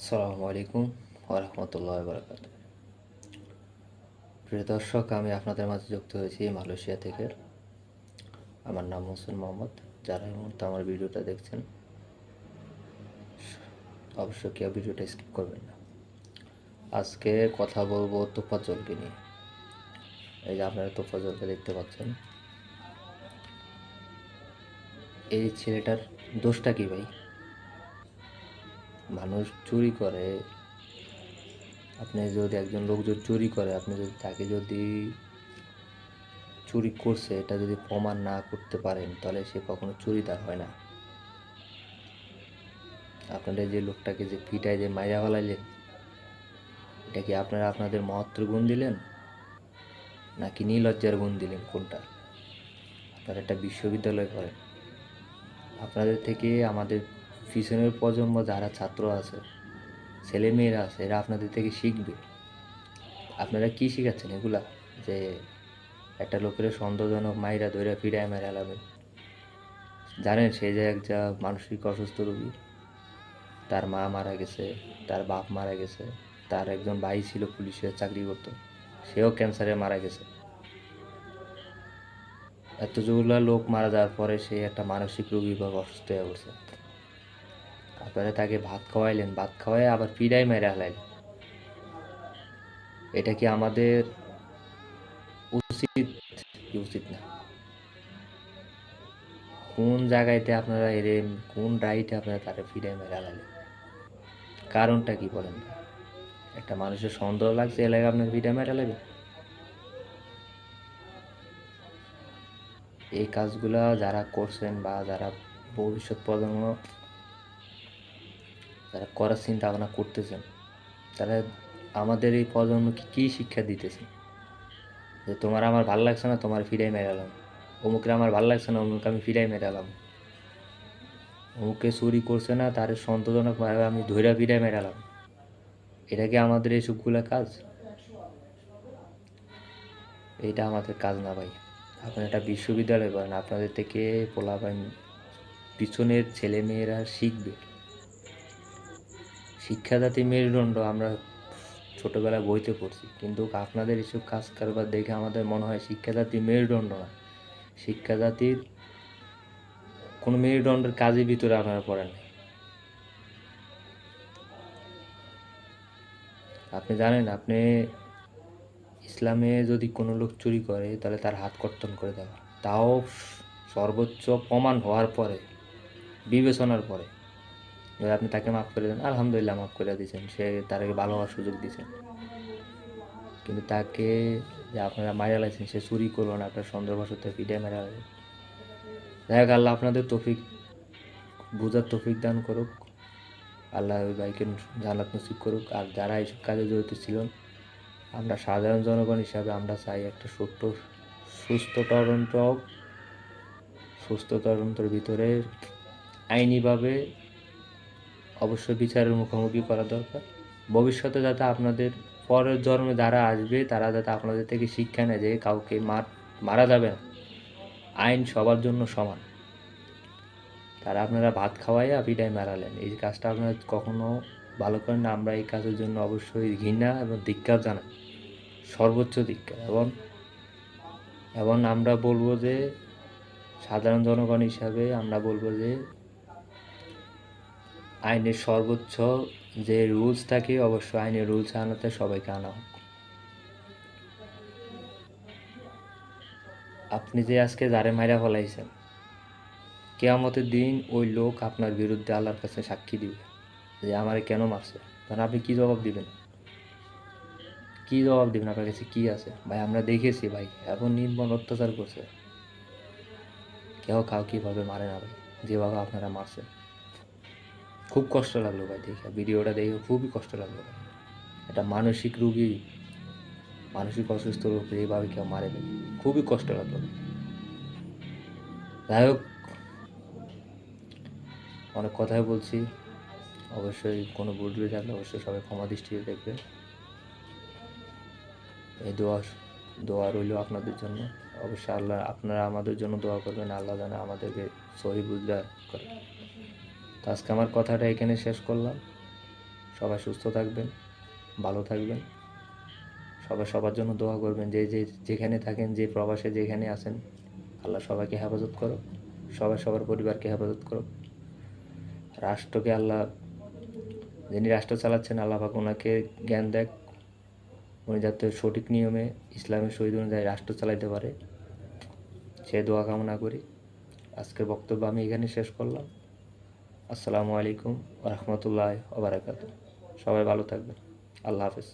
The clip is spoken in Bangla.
আসসালামু আলাইকুম ওরহমতুল্লাহ বরকাত প্রিয় দর্শক, আমি আপনাদের মাঝে যুক্ত হয়েছি মালয়েশিয়া থেকে। আমার নাম হোসেন মোহাম্মদ। যারা এই মুহূর্তে আমার ভিডিওটা দেখছেন, অবশ্যই কেউ ভিডিওটা স্কিপ করবেন না। আজকে কথা বলব তোফাজলকে নিয়ে। এই যে আপনারা তোফাজলকে দেখতে পাচ্ছেন। এই ছেলেটার দোষটা কি ভাই? মানুষ চুরি করে, আপনি যদি একজন লোক যদি চুরি করে, আপনি যদি তাকে যদি চুরি করছে, এটা যদি প্রমাণ না করতে পারেন, তাহলে সে কখনো চুরিদার হয় না। আপনারা যে লোকটাকে যে পিটায়, যে মাইরা ফেলাইলেন, এটা কি আপনারা আপনাদের মহত্বের গুণ দিলেন? নাকি নীলজ্জার গুণ দিলেন কোনটা? আপনারা একটা বিশ্ববিদ্যালয় করেন। আপনাদের থেকে আমাদের পিছনের প্রজন্ম যারা ছাত্র আছে ছেলে মেয়েরা আছে, এরা আপনাদের থেকে শিখবে। আপনারা কি শিখাচ্ছেন এগুলা? যে একটা লোকের সন্দেহজনক মাইরা ধরে ফিরায় মেরে এলাবেন জানেন, সে যে একটা মানসিক অসুস্থ রোগী। তার মা মারা গেছে, তার বাপ মারা গেছে, তার একজন ভাই ছিল পুলিশের চাকরি করতো, সেও ক্যান্সারে মারা গেছে। এতগুলো লোক মারা যাওয়ার পরে সে একটা মানসিক রোগী বা অসুস্থ হয়ে পড়ছে। আপনারা তাকে ভাত খাওয়াইলেন, ভাত খাওয়াই আবার পিড়াই মেরে হালাইলেন এটা কি আমাদের উচিত? কি উচিত না? কোন জায়গায়তে আপনারা এরে কোন রাইটে আপনারা তারা ফিরে মেরে হালাইলেন কারণটা কি বলেন একটা মানুষের সন্দেহ লাগছে এলাকা আপনার ফিরে মেরে হালাইবেন এই কাজগুলা যারা করছেন বা যারা ভবিষ্যৎ প্রজন্ম যারা করার চিন্তা ভাবনা করতেছেন, তারা আমাদের এই প্রজন্মকে কী শিক্ষা দিতেছে? যে তোমার আমার ভালো লাগছে না, তোমার ফিরাই মেরালাম অমুকের আমার ভালো লাগছে না অমুক আমি ফিরাই মেরালাম অমুকে চুরি করছে না, তার সন্তোষজনকভাবে আমি ধৈরা ফিরাই মেরালাম এটা কি আমাদের এইসবগুলো কাজ? এটা আমাদের কাজ না ভাই। আপনি একটা বিশ্ববিদ্যালয় করেন আপনাদের থেকে পোলাপান পিছনের ছেলে মেয়েরা শিখবে। শিক্ষাজাতি মেরুদণ্ড আমরা ছোটবেলায় বইতে পড়ছি। কিন্তু আপনাদের এসব কাজ কারবার দেখে আমাদের মনে হয় শিক্ষাজাতি মেরুদণ্ড না। শিক্ষাজাতির কোনো মেরুদণ্ডের কাজের ভিতরে আপনারা পড়েন আপনি জানেন, আপনি ইসলামে যদি কোনো লোক চুরি করে, তাহলে তার হাত কর্তন করে দেওয়া। তাও সর্বোচ্চ প্রমাণ হওয়ার পরে, বিবেচনার পরে। যদি আপনি তাকে মাফ করে দেন। আলহামদুলিল্লাহ মাফ করে দিয়েছেন। সে তাকে ভালো হওয়ার সুযোগ দিয়েছেন কিন্তু তাকে যে আপনারা মারা লাগছেন সে চুরি করল না। আপনার সন্দেহবশত পিঠে মেরা লাগবে দেখ আল্লাহ আপনাদের তফিক, বোঝার তফিক দান করুক। আল্লাহ ভাইকে জানাত নসিব করুক। আর যারা এইসব কাজে জড়িত ছিলেন, আমরা সাধারণ জনগণ হিসাবে আমরা চাই একটা ছোট্ট, সুস্থ তদন্ত হোক সুস্থ তদন্তের ভিতরে আইনিভাবে অবশ্যই বিচারের মুখোমুখি করা দরকার। ভবিষ্যতে যাতে আপনাদের পরের জন্মে যারা আসবে, তারা যাতে আপনাদের থেকে শিক্ষা নেয় যে কাউকে মার, মারা যাবে না। আইন সবার জন্য সমান। তারা আপনারা ভাত খাওয়াইয়া পিটাই মারালেন। এই কাজটা আপনারা কখনো ভালো করেন না। আমরা এই কাজের জন্য অবশ্যই ঘৃণা এবং ধিক্কার জানাই। সর্বোচ্চ ধিক্কার। এবং এবং আমরা বলব যে সাধারণ জনগণ হিসাবে আমরা বলব যে আইনের সর্বোচ্চ যে রুলস থাকে অবশ্যই আইনের রুলস আনাতে সবাইকে আনা হোক। আপনি যে আজকে যারে মাইরা ফলাইছেন, কেয়ামতের দিন ওই লোক আপনার বিরুদ্ধে আল্লাহর কাছে সাক্ষী দিবে যে আমারে কেন মারছে। তখন আপনি কি জবাব দিবেন? কি জবাব দিবেন? আপনার কাছে কি আছে? ভাই, আমরা দেখেছি ভাই, এখন নির্মম অত্যাচার করছে। কেউ কাউ কীভাবে মারে না ভাই, যেভাবে আপনারা মারছেন। খুব কষ্ট লাগল ভাই দেখে। ভিডিওটা দেখে খুবই কষ্ট লাগল একটা মানসিক রুগী, মানসিক অসুস্থ রোগ এইভাবে কেউ মারে ভাই, খুবই কষ্ট লাগল যাই হোক, অনেক কথাই বলছি। অবশ্যই কোনো ভুল থাকলে অবশ্যই সবাই ক্ষমা দৃষ্টিতে দেখবে। এই দোয়া দোয়া রইল আপনাদের জন্য। অবশ্যই আল্লাহ, আপনারা আমাদের জন্য দোয়া করবেন। আল্লাহ যেন আমাদেরকে সহি বুঝদার করে। তো আজকে আমার কথাটা এখানে শেষ করলাম। সবাই সুস্থ থাকবেন, ভালো থাকবেন। সবাই সবার জন্য দোয়া করবেন, যে যে, যেখানে থাকেন, যে প্রবাসে যেখানে আছেন, আল্লাহ সবাইকে হেফাজত করো সবাই সবার পরিবারকে হেফাজত করো রাষ্ট্রকে আল্লাহ, যিনি রাষ্ট্র চালাচ্ছেন, আল্লাহ পাক ওনাকে জ্ঞান দেখ উনি যাতে সঠিক নিয়মে ইসলামের শহীদ অনুযায়ী রাষ্ট্র চালাইতে পারে। সে দোয়া কামনা করি। আজকের বক্তব্য আমি এখানে শেষ করলাম। আসসালামু আলাইকুম রহমতুল্লাহ ওবরাকাত সবাই ভালো থাকবেন। আল্লাহ হাফেজ।